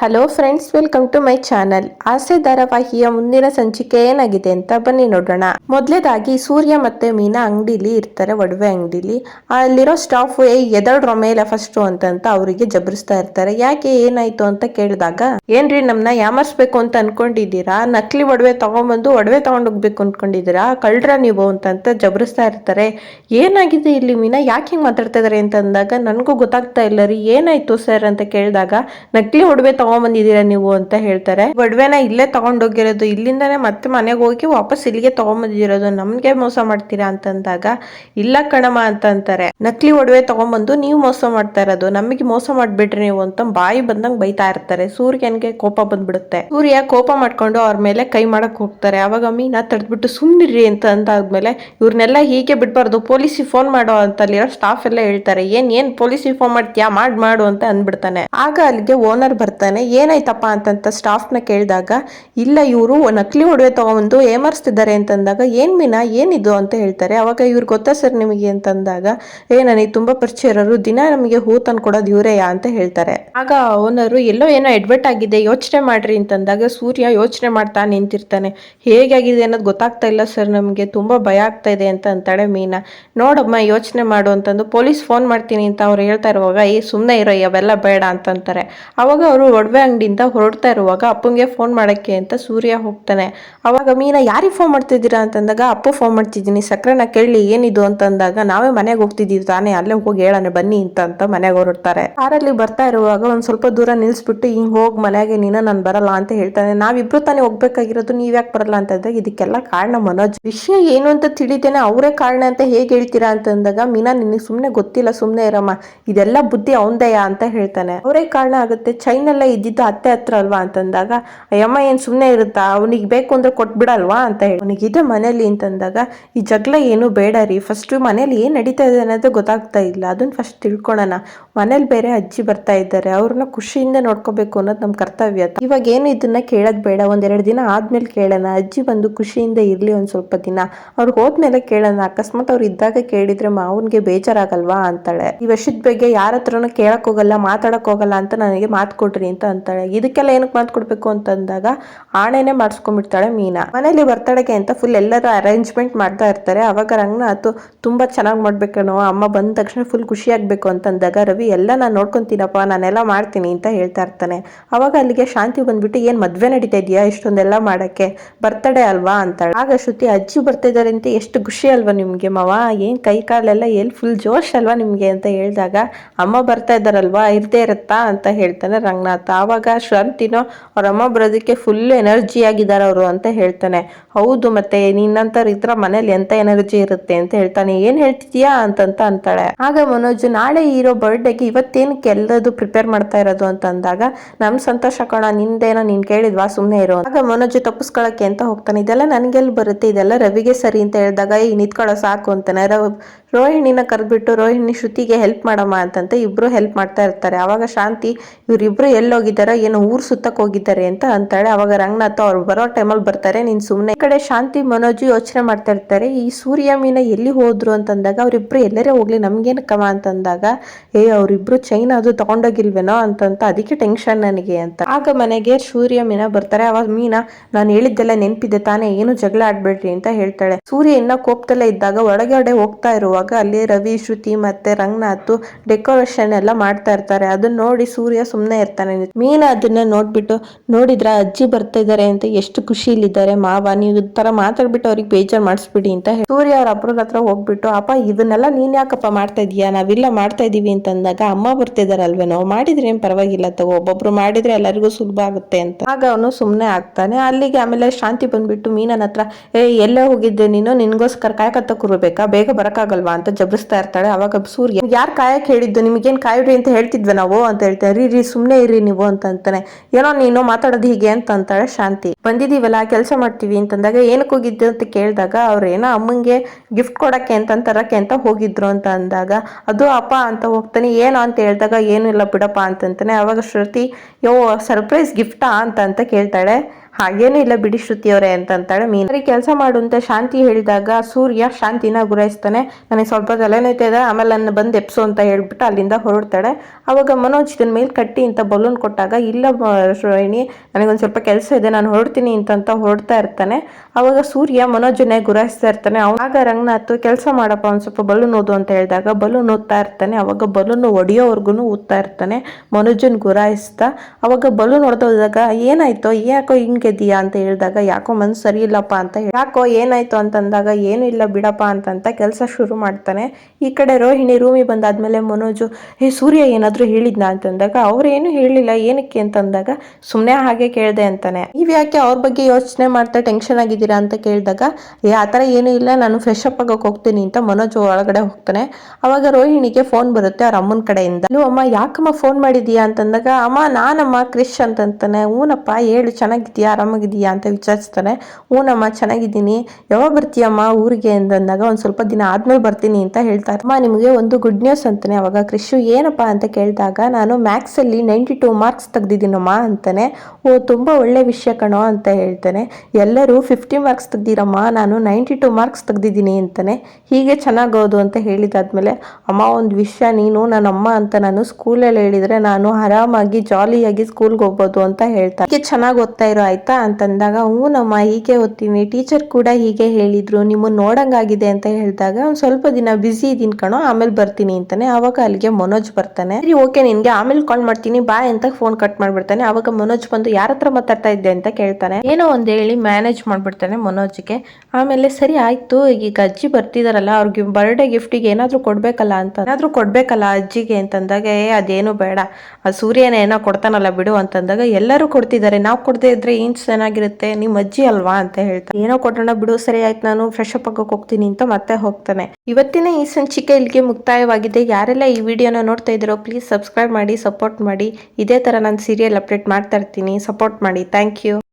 Hello friends welcome to my channel ಆಸೆ ಧಾರಾವಾಹಿಯ ಮುಂದಿನ ಸಂಚಿಕೆ ಏನಾಗಿದೆ ಅಂತ ಬನ್ನಿ ನೋಡೋಣ. ಮೊದಲೇದಾಗಿ ಸೂರ್ಯ ಮತ್ತೆ ಮೀನಾ ಅಂಗಡಿಲಿ ಇರ್ತಾರೆ, ಒಡವೆ ಅಂಗಡಿಲಿ. ಅಲ್ಲಿರೋ ಸ್ಟಾಫ್ ಏ ಎದಳ್ರ ಮೇಲೆ ಫಸ್ಟ್ ಅಂತಂತ ಅವರಿಗೆ ಜಬರಿಸ್ತಾ ಇರ್ತಾರೆ. ಯಾಕೆ ಏನಾಯ್ತು ಅಂತ ಕೇಳಿದಾಗ, ಏನ್ರಿ ನಮ್ನ ಯಾಮರ್ಸ್ಬೇಕು ಅಂತ ಅನ್ಕೊಂಡಿದ್ದೀರಾ? ನಕಲಿ ಒಡವೆ ತಗೊಂಡ್ಬಂದು ಒಡವೆ ತಗೊಂಡೋಗ್ಬೇಕು ಅನ್ಕೊಂಡಿದ್ದೀರಾ? ಕಳ್ರ ನೀವು ಅಂತಂತ ಜಬರಿಸ್ತಾ ಇರ್ತಾರೆ. ಏನಾಗಿದೆ ಇಲ್ಲಿ ಮೀನಾ? ಯಾಕೆ ಹಿಂಗ್ ಮಾತಾಡ್ತಾ ಇದಾರೆ ಅಂತ ಅಂದಾಗ, ನನಗೂ ಗೊತ್ತಾಗ್ತಾ ಇಲ್ಲ ರೀ. ಏನಾಯ್ತು ಸರ್ ಅಂತ ಕೇಳಿದಾಗ, ನಕಲಿ ಒಡವೆ ತಗೊಂಬಂದಿದ್ದೀರಾ ನೀವು ಅಂತ ಹೇಳ್ತಾರೆ. ಒಡವೆನ ಇಲ್ಲೇ ತಗೊಂಡೋಗಿರೋದು, ಇಲ್ಲಿಂದಾನೆ ಮತ್ತೆ ಮನೆಗೆ ಹೋಗಿ ವಾಪಸ್ ಇಲ್ಲಿಗೆ ತಗೊಂಡ್ಬಂದಿರೋದು ನಮ್ಗೆ ಮೋಸ ಮಾಡ್ತೀರಾ ಅಂತಂದಾಗ, ಇಲ್ಲ ಕಣಮ್ಮ ಅಂತ ಅಂತಾರೆ. ನಕಲಿ ಒಡವೆ ತಗೊಂಬಂದು ನೀವು ಮೋಸ ಮಾಡ್ತಾ ಇರೋದು, ನಮಗೆ ಮೋಸ ಮಾಡ್ಬಿಟ್ರಿ ನೀವು ಅಂತ ಬಾಯಿ ಬಂದಂಗ್ ಬೈತಾ ಇರ್ತಾರೆ. ಸೂರ್ಯನ್ಗೆ ಕೋಪ ಬಂದ್ಬಿಡುತ್ತೆ. ಸೂರ್ಯ ಕೋಪ ಮಾಡ್ಕೊಂಡು ಅವ್ರ ಮೇಲೆ ಕೈ ಮಾಡಕ್ ಹೋಗ್ತಾರೆ. ಅವಾಗ ಮೀನಾ ತಡೆದ್ಬಿಟ್ಟು, ಸುಮ್ನಿರ್ರಿ ಅಂತ ಅಂದಾದ್ಮೇಲೆ ಇವ್ರನ್ನೆಲ್ಲ ಹೀಗೆ ಬಿಡ್ಬಾರ್ದು, ಪೊಲೀಸಿಗೆ ಫೋನ್ ಮಾಡೋ ಅಂತ ಅಲ್ಲಿರೋ ಸ್ಟಾಫ್ ಎಲ್ಲ ಹೇಳ್ತಾರೆ, ಏನ್ ಏನ್ ಪೊಲೀಸಿಗೆ ಫೋನ್ ಮಾಡ್ತೀಯಾ, ಮಾಡ್, ಮಾಡು ಅಂತ ಅಂದ್ಬಿಡ್ತಾನೆ. ಆಗ ಅಲ್ಲಿಗೆ ಓನರ್ ಬರ್ತಾನೆ. ಏನಾಯ್ತಪ್ಪ? ಅಂತಂತ ಸ್ಟಾಫ್ನ ಕೇಳಿದಾಗ, ಇಲ್ಲ ಇವರು ನಕಲಿ ಒಡವೆ ತೊಗೊಂಡು ಏಮರ್ಸ್ತಿದ್ದಾರೆ ಅಂತಂದಾಗ, ಏನ್ ಮೀನಾ, ಏನಿದು? ಅಂತ ಹೇಳ್ತಾರೆ. ಅವಾಗ ಇವ್ರು ಗೊತ್ತಾ ಸರ್ ನಿಮಗೆ ಅಂತಂದಾಗ, ಏ ನನಗೆ ತುಂಬ ಪರಿಚಯ ಇರೋರು, ದಿನ ನಮಗೆ ಹೂ ತಂದು ಕೊಡೋದು ಇವರೇಯಾ ಅಂತ ಹೇಳ್ತಾರೆ. ಆಗ ಓನರು ಎಲ್ಲೋ ಏನೋ ಎಡ್ವರ್ಟ್ ಆಗಿದೆ, ಯೋಚನೆ ಮಾಡ್ರಿ ಅಂತಂದಾಗ, ಸೂರ್ಯ ಯೋಚನೆ ಮಾಡ್ತಾ ನಿಂತಿರ್ತಾನೆ. ಹೇಗಾಗಿದೆ ಅನ್ನೋದು ಗೊತ್ತಾಗ್ತಾ ಇಲ್ಲ ಸರ್ ನಮಗೆ, ತುಂಬ ಭಯ ಆಗ್ತಾ ಇದೆ ಅಂತ ಅಂತಾಳೆ ಮೀನಾ. ನೋಡಮ್ಮ, ಯೋಚನೆ ಮಾಡು ಅಂತಂದು ಪೊಲೀಸ್ ಫೋನ್ ಮಾಡ್ತೀನಿ ಅಂತ ಅವ್ರು ಹೇಳ್ತಾ ಇರುವಾಗ, ಏ ಸುಮ್ಮನೆ ಇರೋ ಅವೆಲ್ಲ ಬೇಡ ಅಂತಂತಾರೆ. ಅವಾಗ ಅವರು ಒಡವೆ ಅಂಗಡಿಯಿಂದ ಹೊರಡ್ತಾ ಇರುವಾಗ ಅಪ್ಪಂಗೆ ಫೋನ್ ಮಾಡೋಕ್ಕೆ ಅಂತ ಸೂರ್ಯ ಹೋಗ್ತಾನೆ. ಅವಾಗ ಮೀನಾ, ಯಾರಿಗೆ ಫೋನ್ ಮಾಡ್ತಿದ್ದೀರಾ? ಅಂತಂದಾಗ ಅಪ್ಪ ಫೋನ್ ಮಾಡ್ತಿದ್ದೀನಿ. ಸಕ್ಕರೆನ ಕೇಳಿ, ಏನಿದು? ಅಂತಂದಾಗ ನಾವೇ ಮನೆಗೆ ಹೋಗ್ತಿದ್ದೀವಿ ತಾನೇ, ಅಲ್ಲೇ ಹೋಗಿ ಹೇಳಾನೆ ಬನ್ನಿ ಅಂತ ಅಂತ ಮನೆಗೆ ಹೊರಡ್ತಾರೆ. ಕಾರಲ್ಲಿ ಬರ್ತಾ ಇರುವಾಗ ಒಂದು ಸ್ವಲ್ಪ ದೂರ ನಿಲ್ಲಿಸ್ಬಿಟ್ಟು ಹಿಂಗೆ ಹೋಗಿ ಮನೆಗೆ, ನೀನ ನಾನು ಬರಲ್ಲ ಅಂತ ಹೇಳ್ತಾನೆ. ನಾವಿಬ್ರು ತಾನೇ ಹೋಗ್ಬೇಕಾಗಿರೋದು ನೀವ್ಯಾಕೆ ಬರಲ್ಲ ಅಂತಂದಾಗ ಇದಕ್ಕೆಲ್ಲ ಕಾರಣ ಮನೋಜ್. ವಿಷಯ ಏನು ಅಂತ ತಿಳಿದೇನೆ ಅವರೇ ಕಾರಣ ಅಂತ ಹೇಗೆ ಹೇಳ್ತೀರಾ ಅಂತಂದಾಗ ಮೀನಾ, ನಿನಗೆ ಸುಮ್ಮನೆ ಗೊತ್ತಿಲ್ಲ ಸುಮ್ಮನೆ ಇರಮ್ಮ. ಇದೆಲ್ಲ ಬುದ್ಧಿ ಅವಂದಯ ಅಂತ ಹೇಳ್ತಾನೆ. ಅವರೇ ಕಾರಣ ಆಗುತ್ತೆ. ಚೈನೆಲ್ಲ ಇದ್ದಿದ್ದು ಅತ್ತೆ ಹತ್ರ ಅಲ್ವಾ ಅಂತಂದಾಗ, ಅಯ್ಯಮ್ಮ, ಏನು ಸುಮ್ಮನೆ ಇರುತ್ತಾ? ಅವನಿಗೆ ಬೇಕು ಅಂದ್ರೆ ಕೊಟ್ಬಿಡಲ್ವಾ? ಅಂತ ಹೇಳಿ. ಅವನಿಗಿದೆ ಮನೇಲಿ, ಅಂತಂದಾಗ, ಈ ಜಗಳ ಏನು ಬೇಡ ರೀ. ಫಸ್ಟ್ ಮನೇಲಿ ಏನು ನಡೀತಾ ಇದೆ ಅನ್ನೋದು ಗೊತ್ತಾಗ್ತಾ ಇಲ್ಲ. ಅದನ್ನ ಫಸ್ಟ್ ತಿಳ್ಕೊಳ್ಳೋಣ ಮನೇಲಿ ಬೇರೆ ಅಜ್ಜಿ ಬರ್ತಾ ಇದ್ದಾರೆ. ಅವ್ರನ್ನ ಖುಷಿಯಿಂದ ನೋಡ್ಕೋಬೇಕು ಅನ್ನೋದು ನಮ್ಮ ಕರ್ತವ್ಯ. ಇವಾಗ ಏನು ಇದನ್ನ ಕೇಳೋದು ಬೇಡ. ಒಂದೆರಡು ದಿನ ಆದ್ಮೇಲೆ ಕೇಳೋಣ. ಅಜ್ಜಿ ಬಂದು ಖುಷಿಯಿಂದ ಇರ್ಲಿ ಒಂದು ಸ್ವಲ್ಪ ದಿನ. ಅವ್ರು ಹೋದ್ಮೇಲೆ ಕೇಳೋಣ. ಅಕಸ್ಮಾತ್ ಅವ್ರು ಇದ್ದಾಗ ಕೇಳಿದ್ರೆ ಮಾವನ್ಗೆ ಬೇಜಾರಾಗಲ್ವಾ? ಅಂತಾಳೆ. ಈ ವರ್ಷದ ಬಗ್ಗೆ ಯಾರ ಹತ್ರನೂ ಕೇಳಕ್ ಹೋಗಲ್ಲ, ಮಾತಾಡಕ್ ಹೋಗಲ್ಲ ಅಂತ ನನಗೆ ಮಾತು ಕೊಡ್ರಿ ಅಂತ ಅಂತಾಳೆ. ಇದಕ್ಕೆಲ್ಲ ಏನಕ್ಕೆ ಮಾತು ಕೊಡ್ಬೇಕು ಅಂತಂದಾಗ ಆಣೆನೆ ಮಾಡಿಸ್ಕೊಂಡ್ಬಿಡ್ತಾಳೆ ಮೀನಾ. ಮನೇಲಿ ಬರ್ತಡೆಗೆ ಅಂತ ಫುಲ್ ಎಲ್ಲರೂ ಅರೇಂಜ್ಮೆಂಟ್ ಮಾಡ್ತಾ ಇರ್ತಾರೆ. ಅವಾಗ ರಂಗನಾಥ್ ತುಂಬ ಚೆನ್ನಾಗಿ ಮಾಡ್ಬೇಕೇನೋ. ಅಮ್ಮ ಬಂದ ತಕ್ಷಣ ಫುಲ್ ಖುಷಿಯಾಗಬೇಕು ಅಂತಂದಾಗ, ರವಿ, ಎಲ್ಲ ನಾನು ನೋಡ್ಕೊಂತೀನಪ್ಪ, ನಾನೆಲ್ಲ ಮಾಡ್ತೀನಿ ಅಂತ ಹೇಳ್ತಾ ಇರ್ತಾನೆ. ಅವಾಗ ಅಲ್ಲಿಗೆ ಶಾಂತಿ ಬಂದ್ಬಿಟ್ಟು, ಏನ್ ಮದ್ವೆ ನಡೀತಾ ಇದೆಯಾ ಇಷ್ಟೊಂದೆಲ್ಲ ಮಾಡಕ್ಕೆ? ಬರ್ತಡೇ ಅಲ್ವಾ? ಅಂತಾಳೆ. ಆಗ ಶ್ರುತಿ, ಅಜ್ಜಿ ಬರ್ತಾ ಇದಾರೆ ಅಂತ ಎಷ್ಟು ಖುಷಿ ಅಲ್ವಾ ನಿಮಗೆ? ಮಾವ, ಏನು ಕೈ ಕಾಲೆಲ್ಲ ಎಲ್ಲಿ ಫುಲ್ ಜೋಶ್ ಅಲ್ವಾ ನಿಮಗೆ? ಅಂತ ಹೇಳಿದಾಗ, ಅಮ್ಮ ಬರ್ತಾ ಇದ್ದಾರಲ್ವಾ ಇರ್ದೇ ಇರುತ್ತಾ? ಅಂತ ಹೇಳ್ತಾನೆ ರಂಗನಾಥ್. ಆವಾಗ ಶಾಂತಿನೋ ಅವ್ರ ಅಮ್ಮ ಬರೋದಕ್ಕೆ ಫುಲ್ ಎನರ್ಜಿ ಆಗಿದ್ದಾರೆ ಅವರು ಅಂತ ಹೇಳ್ತಾನೆ. ಹೌದು ಮತ್ತೆ ನಿನ್ನಂತ ಇದ್ರ ಮನೇಲಿ ಎಂತ ಎನರ್ಜಿ ಇರುತ್ತೆ ಅಂತ ಹೇಳ್ತಾನೆ. ಏನ್ ಹೇಳ್ತಿದ್ಯಾ ಅಂತಂತ ಅಂತಾಳೆ. ಆಗ ಮನೋಜ್, ನಾಳೆ ಇರೋ ಬರ್ಡೇಗೆ ಇವತ್ತೇನಕ್ಕೆ ಎಲ್ಲದೂ ಪ್ರಿಪೇರ್ ಮಾಡ್ತಾ ಇರೋದು ಅಂತ ಅಂದಾಗ, ನಮ್ ಸಂತೋಷ ಕಣ, ನಿಂದೇನೋ ನೀನ್ ಕೇಳಿದ್ವಾ? ಸುಮ್ನೆ ಇರೋ. ಆಗ ಮನೋಜ್ ತಪ್ಪಿಸ್ಕೊಳಕ್ಕೆ ಅಂತ ಹೋಗ್ತಾನೆ? ಇದೆಲ್ಲ ನನ್ಗೆಲ್ಲಿ ಬರುತ್ತೆ? ಇದೆಲ್ಲ ರವಿಗೆ ಸರಿ ಅಂತ ಹೇಳಿದಾಗ ಈ ನಿಂತ್ಕೊಳ್ಳೋ ಸಾಕು ಅಂತಾನೆ. ರವ್, ರೋಹಿಣಿನ ಕರೆದ್ಬಿಟ್ಟು ರೋಹಿಣಿ ಶ್ರುತಿಗೆ ಹೆಲ್ಪ್ ಮಾಡಮ್ಮ ಅಂತಂತ ಇಬ್ರು ಹೆಲ್ಪ್ ಮಾಡ್ತಾ ಇರ್ತಾರೆ. ಅವಾಗ ಶಾಂತಿ ಇವ್ರಿಬ್ರು ಎಲ್ಲೋಗಿದಾರ ಏನೋ ಊರ್ ಸುತ್ತಕ್ಕೆ ಹೋಗಿದ್ದಾರೆ ಅಂತ ಅಂತಾಳೆ. ಅವಾಗ ರಂಗನಾಥ್ ಅವ್ರು ಬರೋ ಟೈಮಲ್ಲಿ ಬರ್ತಾರೆ. ನೀನ್ ಸುಮ್ನೆ ಈ ಕಡೆ ಶಾಂತಿ ಮನೋಜು ಯೋಚನೆ ಮಾಡ್ತಾ ಇರ್ತಾರೆ. ಈ ಸೂರ್ಯ ಮೀನ ಎಲ್ಲಿ ಹೋದ್ರು ಅಂತಂದಾಗ, ಅವರಿಬ್ರು ಎಲ್ಲರೇ ಹೋಗ್ಲಿ, ನಮ್ಗೇನು ಕಮ ಅಂತಂದಾಗ, ಏ, ಅವರಿಬ್ರು ಚೈನ್ ಅದು ತಗೊಂಡೋಗಿಲ್ವೇನೋ ಅಂತಂತ ಅದಕ್ಕೆ ಟೆನ್ಷನ್ ನನಗೆ ಅಂತ. ಆಗ ಮನೆಗೆ ಸೂರ್ಯ ಮೀನ ಬರ್ತಾರೆ. ಅವಾಗ ಮೀನಾ, ನಾನು ಹೇಳಿದ್ದೆಲ್ಲ ನೆನಪಿದೆ ತಾನೇ, ಏನು ಜಗಳ ಆಡ್ಬೇಡ್ರಿ ಅಂತ ಹೇಳ್ತಾಳೆ. ಸೂರ್ಯ ಇನ್ನ ಕೋಪದಲ್ಲೇ ಇದ್ದಾಗ ಒಳಗಡೆ ಹೋಗ್ತಾ ಇರುವಾಗ ಅಲ್ಲಿ ರವಿ, ಶ್ರುತಿ ಮತ್ತೆ ರಂಗನಾಥ್ ಡೆಕೋರೇಷನ್ ಎಲ್ಲ ಮಾಡ್ತಾ ಇರ್ತಾರೆ. ಅದನ್ನ ನೋಡಿ ಸೂರ್ಯ ಸುಮ್ನೆ ಇರ್ತಾನೆ. ಮೀನಾ ಅದನ್ನ ನೋಡ್ಬಿಟ್ಟು ನೋಡಿದ್ರ ಅಜ್ಜಿ ಬರ್ತಾ ಇದಾರೆ ಅಂತ ಎಷ್ಟು ಖುಷಿಲಿದ್ದಾರೆ ಮಾವ, ನೀವು ತರ ಮಾತಾಡ್ಬಿಟ್ಟು ಅವ್ರಿಗೆ ಬೇಜಾರ್ ಮಾಡಿಸ್ಬಿಡಿ ಅಂತ ಸೂರ್ಯ ಅವ್ರ ಅಪ್ಪರ ಹತ್ರ ಹೋಗ್ಬಿಟ್ಟು, ಅಪ್ಪ, ಇದನ್ನೆಲ್ಲ ನೀನ್ ಯಾಕಪ್ಪ ಮಾಡ್ತಾ ಇದೀಯಾ? ನಾವಿಲ್ಲ ಮಾಡ್ತಾ ಇದೀವಿ ಅಂತಂದಾಗ, ಅಮ್ಮ ಬರ್ತಿದಾರಲ್ವೇನೋ ಮಾಡಿದ್ರೆ ಏನ್ ಪರವಾಗಿಲ್ಲ ತಗೋ. ಒಬ್ಬೊಬ್ರು ಮಾಡಿದ್ರೆ ಎಲ್ಲರಿಗೂ ಸುಲಭ ಆಗುತ್ತೆ ಅಂತ. ಆಗ ಅವನು ಸುಮ್ನೆ ಆಗ್ತಾನೆ. ಅಲ್ಲಿಗೆ ಆಮೇಲೆ ಶಾಂತಿ ಬಂದ್ಬಿಟ್ಟು ಮೀನನ ಹತ್ರ, ಏ, ಎಲ್ಲೇ ಹೋಗಿದ್ದೆ ನೀನು? ನಿನ್ಗೋಸ್ಕರ ಕಾಯಕತ್ತ ಕುರ್ಬೇಕಾ? ಬೇಗ ಬರಕಾಗಲ್ವಾ ಅಂತ ಜಬರಿಸ್ತಾ ಇರ್ತಾಳೆ. ಅವಾಗ ಸೂರ್ಯ, ಯಾರ್ ಕಾಯಕ್ ಹೇಳಿದ್ದು? ನಿಮ್ಗೇನ್ ಕಾಯ್ರಿ ಅಂತ ಹೇಳ್ತಿದ್ವಿ ನಾವು? ಅಂತ ಹೇಳ್ತಾರೆ ರೀ ರೀ, ಸುಮ್ನೆ ಇರಿ ನೀವು. ಅಂತ ಅಂತಾನೆ ಏನೋ ನೀನು ಮಾತಾಡೋದು ಹೀಗೆ ಅಂತ ಅಂತಾಳೆ ಶಾಂತಿ. ಬಂದಿದೀವಲ್ಲ, ಕೆಲಸ ಮಾಡ್ತೀವಿ ಅಂತಂದಾಗ ಏನಕ್ಕೆ ಹೋಗಿದ್ದು ಅಂತ ಕೇಳಿದಾಗ ಅವ್ರೇನೋ ಅಮ್ಮಂಗೆ ಗಿಫ್ಟ್ ಕೊಡಕ್ಕೆ ಅಂತ, ತರಕ್ಕೆ ಅಂತ ಹೋಗಿದ್ರು ಅಂತ ಅಂದಾಗ, ಅದು ಅಪ್ಪ ಅಂತ ಹೋಗ್ತಾನೆ, ಏನೋ ಅಂತ ಹೇಳಿದಾಗ ಏನು ಇಲ್ಲ ಬಿಡಪ್ಪ ಅಂತಂತಾನೆ, ಅವಾಗ ಶ್ರುತಿ, ಯೋ ಸರ್ಪ್ರೈಸ್ ಗಿಫ್ಟಾ ಅಂತ ಅಂತ ಕೇಳ್ತಾಳೆ. ಹಾಗೇನೂ ಇಲ್ಲ ಬಿಡಿ ಶ್ರುತಿಯವರೇ ಅಂತ ಅಂತಾಳೆ ಮೀನ್. ಕೆಲಸ ಮಾಡು ಅಂತ ಶಾಂತಿ ಹೇಳಿದಾಗ ಸೂರ್ಯ ಶಾಂತಿನ ಗುರಾಯಿಸ್ತಾನೆ. ನನಗೆ ಸ್ವಲ್ಪ ತಲೆನೋಯ್ತಿದೆ ಆಮೇಲೆ ನನ್ನ ಬಂದು ಎಪ್ಸು ಅಂತ ಹೇಳ್ಬಿಟ್ಟು ಅಲ್ಲಿಂದ ಹೊರಡ್ತಾಳೆ. ಅವಾಗ ಮನೋಜ್ ಇದನ್ ಮೇಲೆ ಕಟ್ಟಿ ಅಂತ ಬಲೂನ್ ಕೊಟ್ಟಾಗ, ಇಲ್ಲ ರೋಹಿಣಿ ನನಗೊಂದು ಸ್ವಲ್ಪ ಕೆಲಸ ಇದೆ, ನಾನು ಹೊರಡ್ತೀನಿ ಅಂತಂತ ಹೊರಡ್ತಾ ಇರ್ತಾನೆ. ಅವಾಗ ಸೂರ್ಯ ಮನೋಜನೇ ಗುರಾಯಿಸ್ತಾ ಇರ್ತಾನೆ. ಅವಾಗ ರಂಗನಾಥ್, ಕೆಲಸ ಮಾಡಪ್ಪ, ಒಂದು ಸ್ವಲ್ಪ ಬಲೂನ್ ಓದು ಅಂತ ಹೇಳಿದಾಗ ಬಲೂನ್ ಓದ್ತಾ ಇರ್ತಾನೆ. ಅವಾಗ ಬಲೂನ್ ಒಡೆಯೋವರೆಗೂ ಓದ್ತಾ ಇರ್ತಾನೆ ಮನೋಜನ್ ಗುರಾಯಿಸ್ತಾ. ಅವಾಗ ಬಲೂನ್ ಹೊಡೆದೋದಾಗ ಏನಾಯ್ತೋ, ಯಾಕೋ ಹಿಂಗೆದೀಯಾ ಅಂತ ಹೇಳಿದಾಗ, ಯಾಕೋ ಮನ್ಸು ಸರಿ ಇಲ್ಲಪ್ಪ ಅಂತ ಯಾಕೋ ಏನಾಯ್ತು ಅಂತಂದಾಗ, ಏನು ಇಲ್ಲ ಬಿಡಪ್ಪ ಅಂತಂತ ಕೆಲಸ ಶುರು ಮಾಡ್ತಾನೆ. ಈ ಕಡೆ ರೋಹಿಣಿ ರೂಮಿ ಬಂದಾದ್ಮೇಲೆ ಮನೋಜು, ಹೇ ಸೂರ್ಯ, ಏನಾದರೂ ಹೇಳಿದ್ನ? ಅಂತಂದಾಗ ಅವ್ರೇನು ಹೇಳಿಲ್ಲ. ಏನಕ್ಕೆ ಅಂತಂದಾಗ ಸುಮ್ಮನೆ ಹಾಗೆ ಕೇಳಿದೆ ಅಂತಾನೆ. ನೀವು ಯಾಕೆ ಅವ್ರ ಬಗ್ಗೆ ಯೋಚನೆ ಮಾಡ್ತಾ ಟೆನ್ಷನ್ ಆಗಿದ್ದೀರಾ? ಅಂತ ಕೇಳಿದಾಗ, ಏ, ಆ ಥರ ಏನೂ ಇಲ್ಲ. ನಾನು ಫ್ರೆಶ್ ಅಪ್ ಆಗೋಕೆ ಹೋಗ್ತೀನಿ ಅಂತ ಮನೋಜ್ ಒಳಗಡೆ ಹೋಗ್ತಾನೆ. ಅವಾಗ ರೋಹಿಣಿಗೆ ಫೋನ್ ಬರುತ್ತೆ ಅವ್ರ ಅಮ್ಮನ ಕಡೆಯಿಂದ. ಅಲ್ಲೂ ಅಮ್ಮ, ಯಾಕಮ್ಮ ಫೋನ್ ಮಾಡಿದೀಯಾ ಅಂತಂದಾಗ, ಅಮ್ಮ, ನಾನಮ್ಮ, ಕ್ರಿಶ್ ಅಂತಂತಾನೆ. ಹ್ಞೂನಪ್ಪ ಹೇಳು ಚೆನ್ನಾಗಿದ್ಯಾ ಆರಾಮಾಗಿದೀಯಾ ಅಂತ ವಿಚಾರಿಸ್ತಾರೆ. ಹ್ಞೂನಮ್ಮ ಚೆನ್ನಾಗಿದ್ದೀನಿ. ಯಾವಾಗ ಬರ್ತೀಯಮ್ಮ ಊರಿಗೆ? ಅಂತಂದಾಗ ಒಂದು ಸ್ವಲ್ಪ ದಿನ ಆದ್ಮೇಲೆ ಬರ್ತೀನಿ ಅಂತ ಹೇಳ್ತಾರೆ. ಅಮ್ಮ, ನಿಮಗೆ ಒಂದು ಗುಡ್ ನ್ಯೂಸ್ ಅಂತಾನೆ ಅವಾಗ. ಕೃಷಿ ಏನಪ್ಪ ಅಂತ ಕೇಳಿದಾಗ, ನಾನು ಮ್ಯಾಥ್ಸಲ್ಲಿ ನೈಂಟಿ ಟೂ ಮಾರ್ಕ್ಸ್ ತೆಗ್ದಿದ್ದೀನಮ್ಮ ಅಂತಾನೆ. ಓ, ತುಂಬ ಒಳ್ಳೆ ವಿಷಯ ಕಣೋ ಅಂತ ಹೇಳ್ತಾನೆ. ಎಲ್ಲರೂ ಫಿಫ್ಟಿ ಮಾರ್ಕ್ಸ್ ತೆಗ್ದಿರಮ್ಮ, ನಾನು ನೈಂಟಿ ಟೂ ಮಾರ್ಕ್ಸ್ ತೆಗ್ದಿದ್ದೀನಿ ಅಂತಾನೆ. ಹೀಗೆ ಚೆನ್ನಾಗೋದು ಅಂತ ಹೇಳಿದಾದ್ಮೇಲೆ, ಅಮ್ಮ, ಒಂದು ವಿಷಯ ನೀನು ನನ್ನ ಅಮ್ಮ ಅಂತ ನಾನು ಸ್ಕೂಲಲ್ಲಿ ಹೇಳಿದರೆ ನಾನು ಆರಾಮಾಗಿ ಜಾಲಿಯಾಗಿ ಸ್ಕೂಲ್ಗೆ ಹೋಗ್ಬೋದು ಅಂತ ಹೇಳ್ತಾರೆ. ಚೆನ್ನಾಗಿ ಓದ್ತಾ ಇರೋ ಆಯ್ತಾ? ಅಂತಂದಾಗ ಹ್ಞೂನಮ್ಮ ಹೀಗೆ ಓದ್ತೀನಿ, ಟೀಚರ್ ಕೂಡ ಹೀಗೆ ಹೇಳಿದ್ರು ನಿಮ್ಮನ್ನು ನೋಡಂಗಾಗಿದೆ ಅಂತ ಹೇಳಿದಾಗ ಒಂದು ಸ್ವಲ್ಪ ದಿನ ಬ್ಯುಸಿ ಇದ್ದೀನಿ ಕಣೋ, ಆಮೇಲೆ ಬರ್ತೀನಿ ಅಂತಾನೆ. ಅವಾಗ ಅಲ್ಲಿಗೆ ಮನೋಜ್ ಬರ್ತಾನೆ. ಸರಿ, ಓಕೆ, ನಿನ್ಗೆ ಆಮೇಲೆ ಕಾಲ್ ಮಾಡ್ತೀನಿ, ಬಾಯ್ ಅಂತ ಫೋನ್ ಕಟ್ ಮಾಡ್ಬಿಡ್ತಾನೆ. ಅವಾಗ ಮನೋಜ್ ಬಂದು, ಯಾರ ಹತ್ರ ಮಾತಾಡ್ತಾ ಇದ್ದೆ? ಅಂತ ಕೇಳ್ತಾನೆ. ಏನೋ ಒಂದು ಹೇಳಿ ಮ್ಯಾನೇಜ್ ಮಾಡ್ಬಿಡ್ತಾನೆ ಮನೋಜ್ಗೆ. ಆಮೇಲೆ, ಸರಿ, ಆಯ್ತು, ಈಗ ಅಜ್ಜಿ ಬರ್ತಿದಾರಲ್ಲ, ಅವ್ರಿಗೆ ಬರ್ಡೇ ಗಿಫ್ಟಿಗೆ ಏನಾದರೂ ಕೊಡ್ಬೇಕಲ್ಲ ಅಂತ, ಏನಾದರೂ ಕೊಡ್ಬೇಕಲ್ಲ ಅಜ್ಜಿಗೆ? ಅಂತಂದಾಗ, ಏ, ಅದೇನು ಬೇಡ. ಆ ಸೂರ್ಯನ ಏನೋ ಕೊಡ್ತಾನಲ್ಲ ಬಿಡು, ಅಂತಂದಾಗ, ಎಲ್ಲರೂ ಕೊಡ್ತಿದ್ದಾರೆ, ನಾವು ಕೊಡದೇ ಇದ್ರೆ ಏನ್ ಚೆನ್ನಾಗಿರುತ್ತೆ ನಿಮ್ಮ ಅಜ್ಜಿ ಅಲ್ವಾ ಅಂತ ಹೇಳ್ತಾರೆ. ಏನೋ ಕೊಟ್ಟೋಣ ಬಿಡು, ಸರಿ ಆಯ್ತು, ನಾನು ಫ್ರೆಶ್ ಅಪ್ ಆಗೋಕೆ ಹೋಗ್ತೀನಿ ಅಂತ ಮತ್ತೆ ಹೋಗ್ತಾನೆ. ಇವತ್ತಿನ ಈ ಸಂಚಿಕೆ ಇಲ್ಲಿಗೆ ಮುಕ್ತಾಯವಾಗಿದೆ. ಯಾರೆಲ್ಲ ಈ ವಿಡಿಯೋನ ನೋಡ್ತಾ ಇದ್ದೀರೋ ಪ್ಲೀಸ್ ಸಬ್ಸ್ಕ್ರೈಬ್ ಮಾಡಿ ಸಪೋರ್ಟ್ ಮಾಡಿ. ಇದೇ ತರ ನಾನು ಸೀರಿಯಲ್ ಅಪ್ಡೇಟ್ ಮಾಡ್ತಾ ಇರ್ತೀನಿ. ಸಪೋರ್ಟ್ ಮಾಡಿ. Thank you